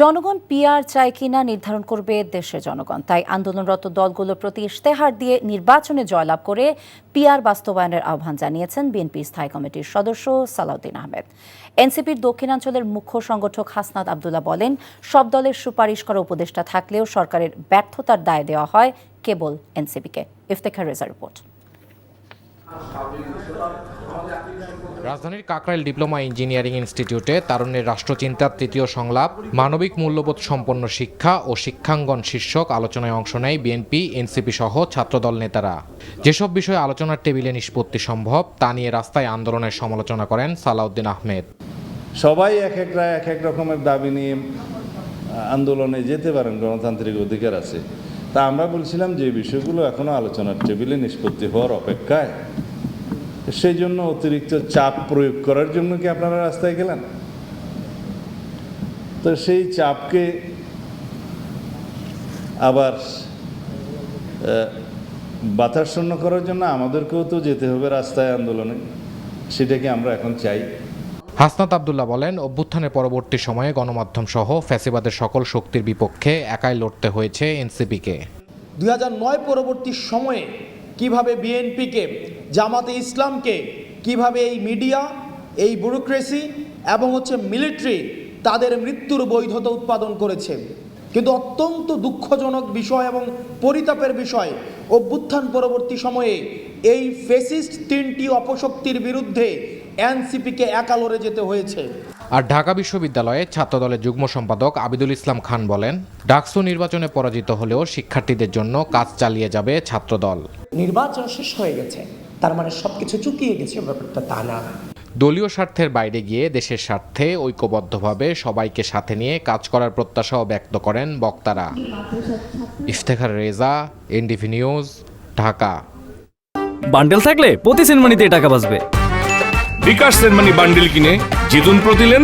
জনগণ পিআর চায় কিনা নির্ধারণ করবে দেশের জনগণ। তাই আন্দোলনরত দলগুলোর প্রতি ইশতেহার দিয়ে নির্বাচনে জয়লাভ করে পিআর বাস্তবায়নের আহ্বান জানিয়েছেন বিএনপি স্থায়ী কমিটির সদস্য সালাউদ্দিন আহমেদ। এনসিপির দক্ষিণাঞ্চলের মুখ্য সংগঠক হাসনাত আবদুল্লাহ বলেন, সব দলের সুপারিশ করা উপদেষ্টা থাকলেও সরকারের ব্যর্থতার দায় দেওয়া হয় কেবল এনসিপিকে। ইফতেখার রেজা রিপোর্ট। রাজধানীর কাকরাইল ডিপ্লোমা ইঞ্জিনিয়ারিং ইনস্টিটিউটে তারুণ্যের রাষ্ট্রচিন্তার তৃতীয় সংলাপ, মানবিক মূল্যবোধ সম্পন্ন শিক্ষা ও শিক্ষাঙ্গন শীর্ষক আলোচনায় অংশ নেয় বিএনপি, এনসিপি সহ ছাত্রদল নেতারা। যেসব বিষয়ে আলোচনার টেবিলে নিষ্পত্তি সম্ভব, তা নিয়ে রাস্তায় আন্দোলনের সমালোচনা করেন সালাউদ্দিন আহমেদ। সবাই এক একটা এক এক রকমের দাবি নিয়ে আন্দোলনে যেতে পারেন, গণতান্ত্রিক অধিকার আছে। তা আমরা বলছিলাম যে বিষয়গুলো এখনও আলোচনার টেবিলে নিষ্পত্তি হওয়ার অপেক্ষায়। সেই জন্য অতিরিক্ত চাপ প্রয়োগ করার জন্য কি আপনারা রাস্তায় গেলেন? তো সেই চাপকে আবার বাতাসন্ন করার জন্য আমাদেরকেও তো যেতে হবে রাস্তায় আন্দোলনে সেটাকে আমরা এখন চাই। হাসনাত আবদুল্লাহ বলেন অভ্যুত্থানের পরবর্তী সময়ে গণমাধ্যম সহ ফ্যাসিবাদের সকল শক্তির বিপক্ষে একাই লড়তে হয়েছে এনসিপিকে। দুই নয় পরবর্তী সময়ে কীভাবে বিএনপিকে, জামাতে ইসলামকে, কীভাবে এই মিডিয়া, এই ব্যুরোক্রেসি এবং হচ্ছে মিলিটারি তাদের মৃত্যুর বৈধতা উৎপাদন করেছে। কিন্তু অত্যন্ত দুঃখজনক বিষয় এবং পরিতাপের বিষয়, অভ্যুত্থান পরবর্তী সময়ে এই ফেসিস্ট তিনটি অপশক্তির বিরুদ্ধে এনসিপিকে একা যেতে হয়েছে। আর ঢাকা বিশ্ববিদ্যালয়ে ছাত্রদলের যুগ্ম সম্পাদক আবিদুল ইসলাম খান বলেন ডাকসু নির্বাচনে পরাজিত হলেও শিক্ষার্থীদের জন্য কাজ চালিয়ে যাবে ছাত্রদল। নির্বাচন শেষ হয়ে গেছে। তার মানে সবকিছু চুকিয়ে গেছে ব্যাপারটা তা না। দলীয় স্বার্থের বাইরে গিয়ে দেশের স্বার্থে ঐক্যবদ্ধভাবে সবাইকে সাথে নিয়ে কাজ করার প্রত্যাশাও ব্যক্ত করেন বক্তারা। Iftekhar Reza NDV news Dhaka. Bundle থাকলে প্রতি সিনেমানিতে টাকা বাঁচবে। বিকাশ সেনমানি বান্ডিল কিনে জিতুন প্রতি লেনদেন।